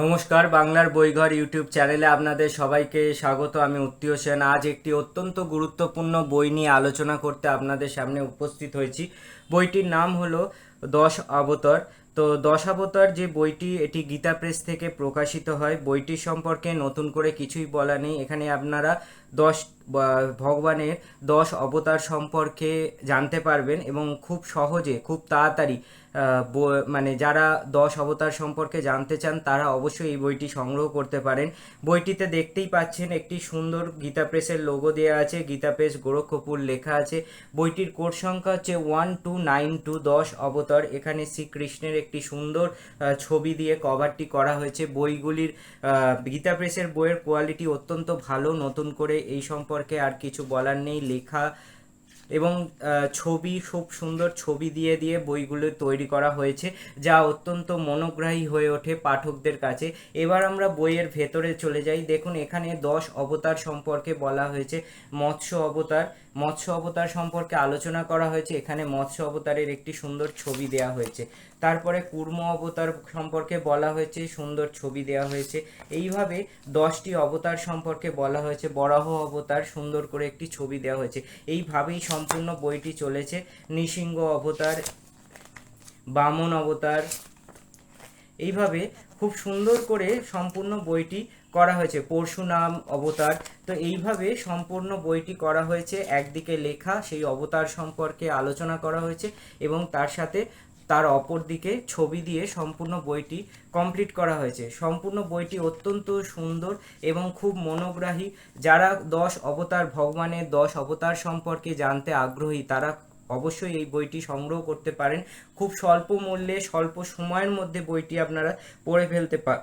নমস্কার, বাংলার বইঘর ইউটিউব চ্যানেলে আপনাদের সবাইকে স্বাগত। আমি উত্তীয় সেন। আজ একটি অত্যন্ত গুরুত্বপূর্ণ বই নিয়ে আলোচনা করতে আপনাদের সামনে উপস্থিত হয়েছি। বইটির নাম হলো দশ অবতার। তো দশ অবতার যে বইটি, এটি গীতা প্রেস থেকে প্রকাশিত হয়। বইটির সম্পর্কে নতুন করে কিছুই বলা নেই। এখানে আপনারা দশ ভগবানের দশ অবতার সম্পর্কে জানতে পারবেন এবং খুব সহজে, খুব তাড়াতাড়ি মানে যারা দশ অবতার সম্পর্কে জানতে চান, তারা অবশ্যই এই বইটি সংগ্রহ করতে পারেন। বইটিতে দেখতেই পাচ্ছেন একটি সুন্দর গীতা প্রেসের লোগো দেওয়া আছে। গীতা প্রেস গোরক্ষপুর লেখা আছে। বইটির কোড সংখ্যা হচ্ছে ওয়ান টু নাইন টু দশ অবতার। এখানে শ্রীকৃষ্ণের একটি সুন্দর ছবি দিয়ে কভারটি করা হয়েছে। বইগুলির গীতা প্রেসের বইয়ের কোয়ালিটি অত্যন্ত ভালো। নতুন করে এই সম্পর্কে আর কিছু বলার নেই। লেখা এবং ছবি, খুব সুন্দর ছবি দিয়ে দিয়ে বইগুলো তৈরি করা হয়েছে, যা অত্যন্ত মনোগ্রাহী হয়ে ওঠে পাঠকদের কাছে। এবার আমরা বইয়ের ভেতরে চলে যাই। দেখুন, এখানে দশ অবতার সম্পর্কে বলা হয়েছে। মৎস্য অবতার মৎস্য অবতার সম্পর্কে আলোচনা করা হয়েছে। এখানে মৎস্য অবতারের একটি সুন্দর ছবি দেওয়া হয়েছে। তারপরে কুর্ম অবতার সম্পর্কে বলা হয়েছে, সুন্দর ছবি দেওয়া হয়েছে। এইভাবে দশটি অবতার সম্পর্কে বলা হয়েছে। বরাহ অবতার সুন্দর করে একটি ছবি দেওয়া হয়েছে। এইভাবেই সম্পূর্ণ বইটি চলেছে। নৃসিংহ অবতার, বামন অবতার। এইভাবে খুব সুন্দর করে সম্পূর্ণ বইটি করা হয়েছে পরশুনাম অবতার। তো এইভাবে সম্পূর্ণ বইটি করা হয়েছে, একদিকে লেখা, সেই অবতার সম্পর্কে আলোচনা করা হয়েছে এবং তার সাথে তার অপর দিকে ছবি দিয়ে সম্পূর্ণ বইটি কমপ্লিট করা হয়েছে। সম্পূর্ণ বইটি অত্যন্ত সুন্দর এবং খুব মনোগ্রাহী। যারা দশ অবতার, ভগবানের দশ অবতার সম্পর্কে জানতে আগ্রহী, তারা অবশ্যই এই বইটি সংগ্রহ করতে পারেন। খুব স্বল্প মূল্যে, স্বল্প সময়ের মধ্যে বইটি আপনারা পড়ে ফেলতে পা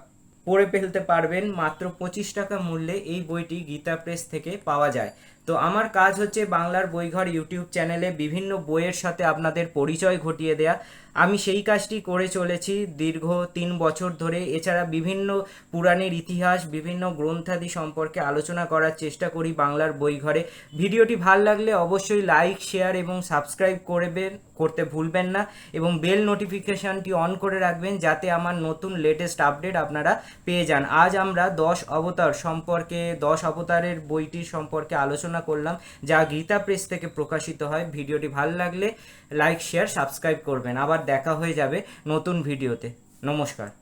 পড়ে ফেলতে পারবেন মাত্র পঁচিশ টাকা মূল্যে এই বইটি গীতা প্রেস থেকে পাওয়া যায়। তো আমার কাজ হচ্ছে বাংলার বইঘর ইউটিউব চ্যানেলে বিভিন্ন বইয়ের সাথে আপনাদের পরিচয় ঘটিয়ে দেয়া। আমি সেই কাজটি করে চলেছি দীর্ঘ তিন বছর ধরে। এছাড়া বিভিন্ন পুরাণের ইতিহাস, বিভিন্ন গ্রন্থাদি সম্পর্কে আলোচনা করার চেষ্টা করি বাংলার বইঘরে। ভিডিওটি ভালো লাগলে অবশ্যই লাইক, শেয়ার এবং সাবস্ক্রাইব করবেন, করতে ভুলবেন না। এবং বেল নোটিফিকেশনটি অন করে রাখবেন যাতে আমার নতুন লেটেস্ট আপডেট আপনারা পেয়ে যান। আজ আমরা দশ অবতার সম্পর্কে, দশ অবতারের বইটি সম্পর্কে আলোচনা করলাম, যা গীতা প্রেস থেকে প্রকাশিত হয়। ভিডিওটি ভালো লাগলে লাইক, শেয়ার, সাবস্ক্রাইব করবেন। আবার দেখা হয়ে যাবে নতুন ভিডিওতে। নমস্কার।